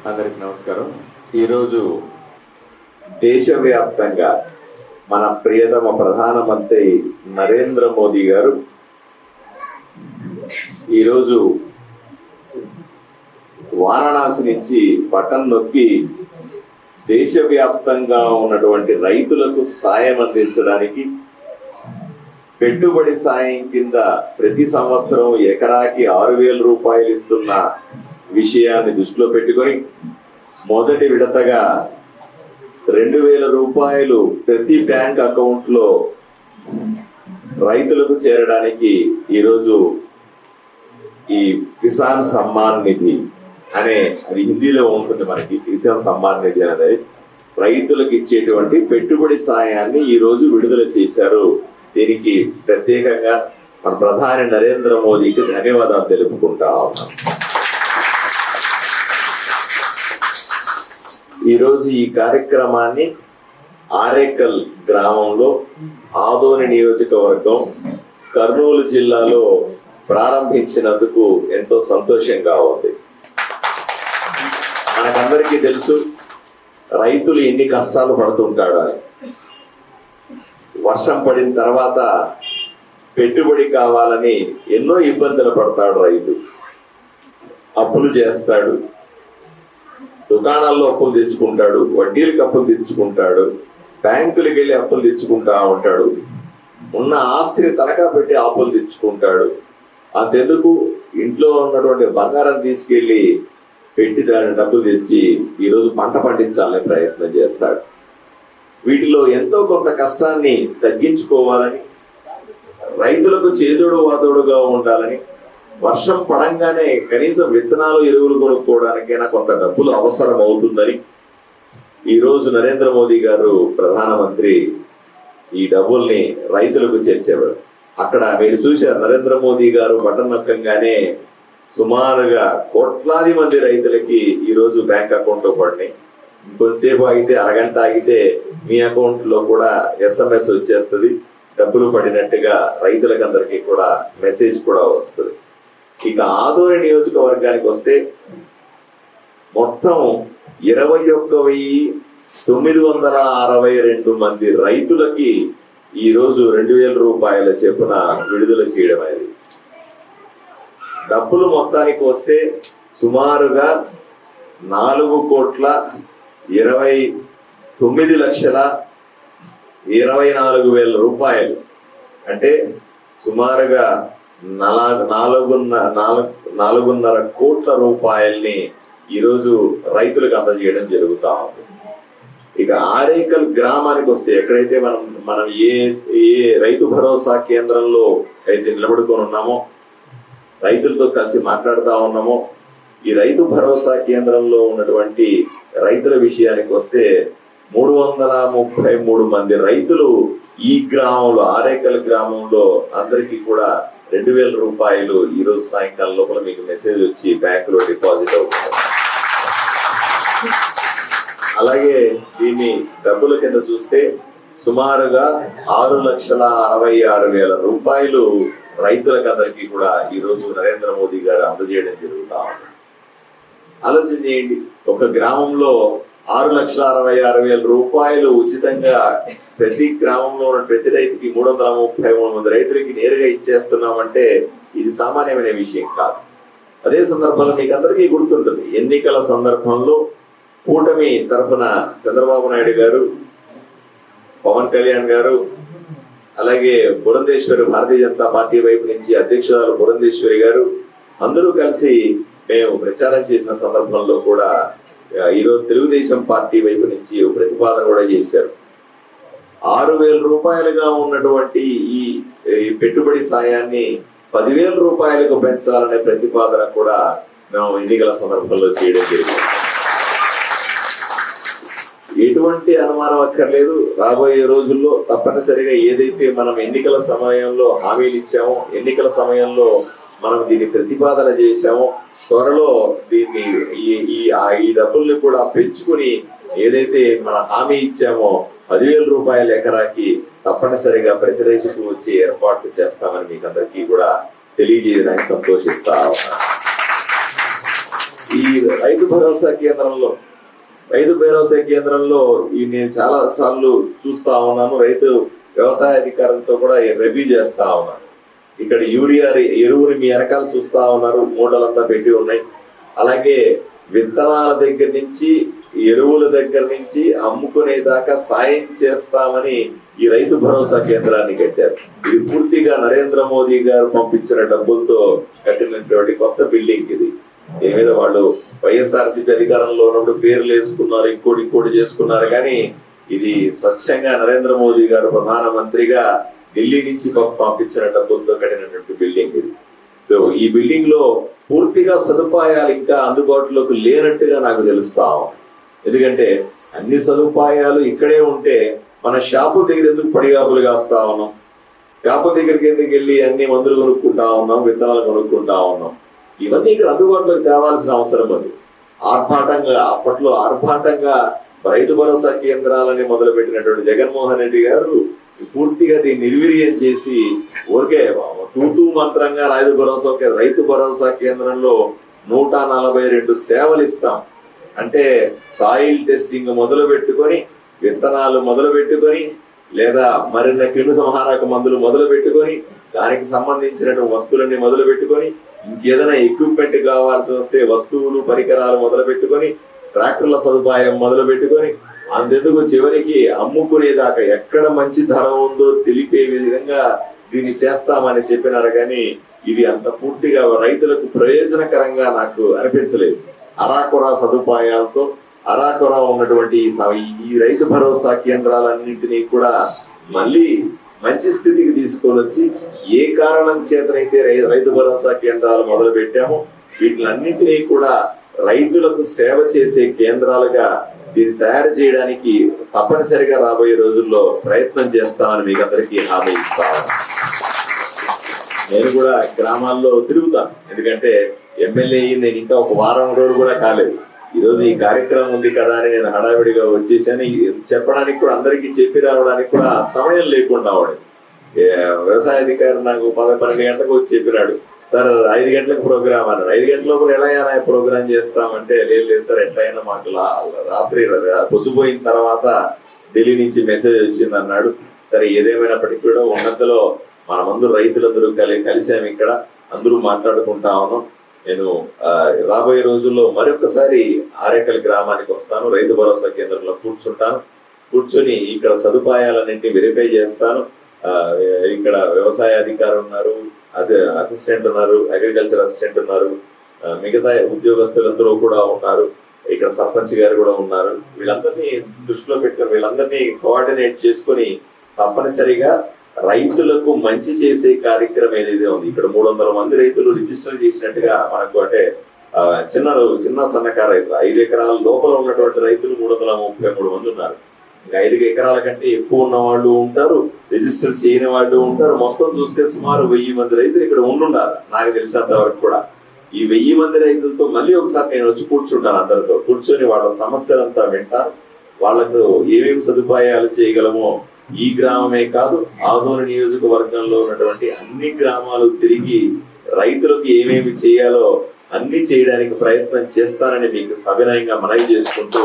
అందరికి నమస్కారం. ఈరోజు దేశవ్యాప్తంగా మన ప్రియతమ ప్రధానమంత్రి నరేంద్ర మోదీ గారు ఈరోజు వారణాసి నుంచి బటన్ నొక్కి దేశవ్యాప్తంగా ఉన్నటువంటి రైతులకు సాయం అందించడానికి పెట్టుబడి సాయం కింద ప్రతి సంవత్సరం ఎకరాకి ఆరు వేల రూపాయలు ఇస్తున్న విషయాన్ని దృష్టిలో పెట్టుకొని మొదటి విడతగా రెండు వేల రూపాయలు ప్రతి బ్యాంక్ అకౌంట్లో రైతులకు చేరడానికి ఈరోజు ఈ కిసాన్ సమ్మాన్ నిధి అనే అది హిందీలో ఉంటుంది మనకి కిసాన్ సమ్మాన్ నిధి అనేది. రైతులకు ఇచ్చేటువంటి పెట్టుబడి సాయాన్ని ఈ రోజు విడుదల చేశారు. దీనికి ప్రత్యేకంగా మన ప్రధాని నరేంద్ర మోదీకి ధన్యవాదాలు తెలుపుకుంటా ఉన్నాం. ఈరోజు ఈ కార్యక్రమాన్ని ఆరేకల్ గ్రామంలో ఆదోని నియోజకవర్గం కర్నూలు జిల్లాలో ప్రారంభించినందుకు ఎంతో సంతోషంగా ఉంది. మనకందరికీ తెలుసు రైతులు ఎన్ని కష్టాలు పడుతుంటాడు అని. వర్షం పడిన తర్వాత పెట్టుబడి కావాలని ఎన్నో ఇబ్బందులు పడతాడు రైతు. అప్పులు చేస్తాడు. దుకాణాల్లో అప్పులు తెచ్చుకుంటాడు వడ్డీలకు అప్పులు తెచ్చుకుంటాడు బ్యాంకులకు వెళ్ళి అప్పులు తెచ్చుకుంటా ఉంటాడు ఉన్న ఆస్తిని తనఖా పెట్టి అప్పులు తెచ్చుకుంటాడు. అంతెందుకు? ఇంట్లో ఉన్నటువంటి బంగారం తీసుకెళ్ళి పెట్టి దాని డబ్బులు తెచ్చి ఈరోజు పంట పండించాలనే ప్రయత్నం చేస్తాడు. వీటిలో ఎంతో కొంత కష్టాన్ని తగ్గించుకోవాలని రైతులకు చేదోడు వాదోడుగా ఉండాలని వర్షం పడంగానే కనీసం విత్తనాలు ఎరువులు కొనుక్కోవడానికైనా కొంత డబ్బులు అవసరం అవుతుందని ఈ రోజు నరేంద్ర మోదీ గారు ప్రధానమంత్రి ఈ డబ్బుల్ని రైతులకు చేర్చేవారు. అక్కడ మీరు చూశారు నరేంద్ర మోదీ గారు బటన్ నొక్కంగానే సుమారుగా కోట్లాది మంది రైతులకి ఈ రోజు బ్యాంక్ అకౌంట్లో పడినాయి కొంతసేపు ఆగితే అరగంట ఆగితే మీ అకౌంట్లో కూడా ఎస్ఎంఎస్ వచ్చేస్తుంది. డబ్బులు పడినట్టుగా రైతులకు అందరికీ కూడా మెసేజ్ కూడా వస్తుంది. ఇక ఆదోని నియోజకవర్గానికి వస్తే మొత్తం ఇరవై ఒక్క వెయ్యి తొమ్మిది వందల అరవై రెండు మంది రైతులకి ఈ రోజు రెండు వేల రూపాయల చెప్పున విడుదల చేయడం అనేది డబ్బులు మొత్తానికి వస్తే సుమారుగా నాలుగు కోట్ల ఇరవై తొమ్మిది లక్షల ఇరవై నాలుగు వేల రూపాయలు. అంటే సుమారుగా నలా నాలుగున్న నాలుగు నాలుగున్నర కోట్ల రూపాయల్ని ఈరోజు రైతులకు అందజేయడం జరుగుతా ఉంది. ఇక ఆరేకల్ గ్రామానికి వస్తే ఎక్కడైతే మనం మనం ఏ ఏ రైతు భరోసా కేంద్రంలో అయితే నిలబడుకొని ఉన్నామో రైతులతో కలిసి మాట్లాడుతూ ఉన్నామో ఈ రైతు భరోసా కేంద్రంలో ఉన్నటువంటి రైతుల విషయానికి వస్తే మూడు వందల ముప్పై మూడు మంది రైతులు ఈ గ్రామంలో ఆరేకల్ గ్రామంలో అందరికీ కూడా రెండు వేల రూపాయలు ఈ రోజు సాయంకాలం లోపల మీకు మెసేజ్ వచ్చి బ్యాంకులో డిపాజిట్ అవుతుంది. అలాగే దీన్ని డబ్బుల కింద చూస్తే సుమారుగా ఆరు లక్షల అరవై ఆరు వేల రూపాయలు రైతులకు అందరికీ కూడా ఈ రోజు నరేంద్ర మోదీ గారు అందజేయడం జరుగుతా ఉంది. ఆలోచన చేయండి ఒక గ్రామంలో ఆరు లక్షల అరవై ఆరు వేల రూపాయలు ఉచితంగా ప్రతి గ్రామంలో ఉన్న ప్రతి రైతుకి మూడు వందల ముప్పై మూడు మంది రైతులకి నేరుగా ఇచ్చేస్తున్నామంటే ఇది సామాన్యమైన విషయం కాదు. అదే సందర్భంలో మీకు అందరికీ గుర్తుంటుంది. ఎన్నికల సందర్భంలో కూటమి తరఫున చంద్రబాబు నాయుడు గారు పవన్ కళ్యాణ్ గారు అలాగే పురంధేశ్వరి భారతీయ జనతా పార్టీ వైపు నుంచి అధ్యక్షురాలు బురందేశ్వరి గారు అందరూ కలిసి మేము ప్రచారం చేసిన సందర్భంలో కూడా ఈరోజు తెలుగుదేశం పార్టీ వైపు నుంచి ప్రతిపాదన కూడా చేశారు. ఆరు వేల రూపాయలుగా ఉన్నటువంటి ఈ ఈ పెట్టుబడి సాయాన్ని పదివేల రూపాయలకు పెంచాలనే ప్రతిపాదన కూడా మేము ఎన్నికల సందర్భంలో చేయడం జరిగింది. ఎటువంటి అనుమానం అక్కర్లేదు. రాబోయే రోజుల్లో తప్పనిసరిగా ఏదైతే మనం ఎన్నికల సమయంలో హామీలు ఇచ్చామో ఎన్నికల సమయంలో మనం దీన్ని ప్రతిపాదన చేశామో త్వరలో దీన్ని ఈ ఈ ఆ ఈ డబ్బుల్ని కూడా పెంచుకుని ఏదైతే మన హామీ ఇచ్చామో పదివేల రూపాయల ఎకరాకి తప్పనిసరిగా ప్రతి రైతుకు వచ్చి ఏర్పాట్లు చేస్తామని మీకు అందరికీ కూడా తెలియజేయడానికి సంతోషిస్తా ఉన్నాను. ఈ రైతు భరోసా కేంద్రంలో రైతు భరోసా కేంద్రంలో ఈ నేను చాలా సార్లు చూస్తా ఉన్నాను రైతు వ్యవసాయ అధికారులతో కూడా రబీ చేస్తా ఉన్నాను ఇక్కడ యూరియా ఎరువులు మీ వెనకాల చూస్తా ఉన్నారు మూటలంతా పెట్టి ఉన్నాయి. అలాగే విత్తనాల దగ్గర నుంచి ఎరువుల దగ్గర నుంచి అమ్ముకునే దాకా సాయం చేస్తామని ఈ రైతు భరోసా కేంద్రాన్ని కట్టారు. ఇది పూర్తిగా నరేంద్ర మోదీ గారు పంపించిన డబ్బులతో కట్టినటువంటి కొత్త బిల్డింగ్ ఇది. దీని మీద వాళ్ళు వైఎస్ఆర్సీపీ అధికారంలో ఉన్నప్పుడు పేర్లు వేసుకున్నారు ఇంకోటి ఇంకోటి చేసుకున్నారు. కానీ ఇది స్వచ్ఛంగా నరేంద్ర మోదీ గారు ప్రధానమంత్రిగా ఢిల్లీ నుంచి పంపించిన డబ్బులతో కట్టినటువంటి బిల్డింగ్ ఇది. సో ఈ బిల్డింగ్లో పూర్తిగా సదుపాయాలు ఇంకా అందుబాటులోకి లేనట్టుగా నాకు తెలుస్తా ఎందుకంటే అన్ని సదుపాయాలు ఇక్కడే ఉంటే మన షాపు దగ్గర ఎందుకు పడిగాపులు కాస్తా ఉన్నాం? షాపు దగ్గరికి ఎందుకు వెళ్ళి అన్ని మందులు కొనుక్కుంటా ఉన్నాం విత్తనాలు కొనుక్కుంటా ఉన్నాం? ఇవన్నీ ఇక్కడ అందుబాటులోకి తేవాల్సిన అవసరం ఉంది ఆర్భాటంగా అప్పట్లో ఆర్భాటంగా రైతు భరోసా కేంద్రాలని మొదలు పెట్టినటువంటి జగన్మోహన్ రెడ్డి గారు పూర్తిగా దీన్ని నిర్వీర్యం చేసి ఊరికే తూతూ మంత్రంగా రైతు భరోసా కేంద్ర రైతు భరోసా కేంద్రంలో నూట నలభై రెండు సేవలు ఇస్తాం. అంటే సాయిల్ టెస్టింగ్ మొదలు పెట్టుకొని విత్తనాలు మొదలు పెట్టుకొని లేదా మరిన్న క్రిమి సంహారక మందులు మొదలు పెట్టుకొని దానికి సంబంధించినటువంటి వస్తువులన్నీ మొదలు పెట్టుకొని ఇంకేదైనా ఎక్విప్మెంట్ కావాల్సి వస్తే వస్తువులు పరికరాలు మొదలు పెట్టుకొని ట్రాక్టర్ల సదుపాయం మొదలు పెట్టుకొని అంతెందుకు చివరికి అమ్ముకునేదాకా ఎక్కడ మంచి ధర ఉందో తెలిపే విధంగా దీన్ని చేస్తామని చెప్పినారు కానీ ఇది అంత పూర్తిగా రైతులకు ప్రయోజనకరంగా నాకు అనిపించలేదు. అరాకొరా సదుపాయాలతో అరాకొరా ఉన్నటువంటి ఈ రైతు భరోసా కేంద్రాలన్నింటినీ కూడా మళ్ళీ మంచి స్థితికి తీసుకొని వచ్చి ఏ కారణం చేతనైతే రైతు భరోసా కేంద్రాలు మొదలు పెట్టామో వీటిలన్నింటినీ కూడా రైతులకు సేవ చేసే కేంద్రాలుగా దీన్ని తయారు చేయడానికి తప్పనిసరిగా రాబోయే రోజుల్లో ప్రయత్నం చేస్తామని మీకు అందరికీ హామీ ఇస్తాను. నేను కూడా గ్రామాల్లో తిరుగుతాను. ఎందుకంటే ఎమ్మెల్యే నేను ఇంకా ఒక వారం రోజులు కూడా కాలేదు. ఈ రోజు ఈ కార్యక్రమం ఉంది కదా అని నేను హడావిడిగా వచ్చేసాను. చెప్పడానికి కూడా అందరికీ చెప్పి రావడానికి కూడా సమయం లేకుండా వాడు వ్యవసాయ అధికారి నాకు పద పన్నెండు గంటలకు వచ్చి చెప్పినాడు. సార్ ఐదు గంటలకు ప్రోగ్రామ్ అన్నాడు. ఐదు గంటల లోపల ఎలా అయినా ప్రోగ్రామ్ చేస్తామంటే లేదు లేదు సార్ ఎట్లయినా మాకు రాత్రి పొద్దుపోయిన తర్వాత ఢిల్లీ నుంచి మెసేజ్ వచ్చింది అన్నాడు. సరే ఏదేమైనప్పటికీ కూడా ఉన్నతలో మనమందరూ రైతులందరూ కలి కలిసాము ఇక్కడ. అందరూ మాట్లాడుకుంటా ఉన్నాం. నేను రాబోయే రోజుల్లో మరొకసారి ఆరేకల్ గ్రామానికి వస్తాను. రైతు భరోసా కేంద్రంలో కూర్చుంటాను. కూర్చొని ఇక్కడ సదుపాయాలన్నింటినీ వెరిఫై చేస్తాను. ఇక్కడ వ్యవసాయ అధికారులు ఉన్నారు అసిస్టెంట్ ఉన్నారు అగ్రికల్చర్ అసిస్టెంట్ ఉన్నారు మిగతా ఉద్యోగస్తులందరూ కూడా ఉన్నారు. ఇక్కడ సర్పంచ్ గారు కూడా ఉన్నారు. వీళ్ళందరినీ దృష్టిలో పెట్టుకుని వీళ్ళందరినీ కోఆర్డినేట్ చేసుకొని తప్పనిసరిగా రైతులకు మంచి చేసే కార్యక్రమం ఏదైతే ఉంది ఇక్కడ మూడు వందల మంది రైతులు రిజిస్టర్ చేసినట్టుగా మనకు అంటే చిన్న చిన్న సన్నకారు రైతులు ఐదు ఎకరాల లోపల ఉన్నటువంటి రైతులు మూడు వందల ముప్పై మూడు మంది ఉన్నారు. ఇంకా ఐదు ఎకరాల కంటే ఎక్కువ ఉన్న వాళ్ళు ఉంటారు రిజిస్టర్ చేయని వాళ్ళు ఉంటారు. మొత్తం చూస్తే సుమారు వెయ్యి మంది రైతులు ఇక్కడ ఉండుండాలి నాకు తెలిసినంత వరకు కూడా. ఈ వెయ్యి మంది రైతులతో మళ్ళీ ఒకసారి నేను వచ్చి కూర్చుంటాను అందరితో. కూర్చొని వాళ్ళ సమస్యలంతా వింటాను వాళ్ళకు ఏమేమి సదుపాయాలు చేయగలమో ఈ గ్రామమే కాదు ఆదోని నియోజకవర్గంలో ఉన్నటువంటి అన్ని గ్రామాలు తిరిగి రైతులకు ఏమేమి చేయాలో అన్ని చేయడానికి ప్రయత్నం చేస్తానని మీకు సవినయంగా మనవి చేసుకుంటూ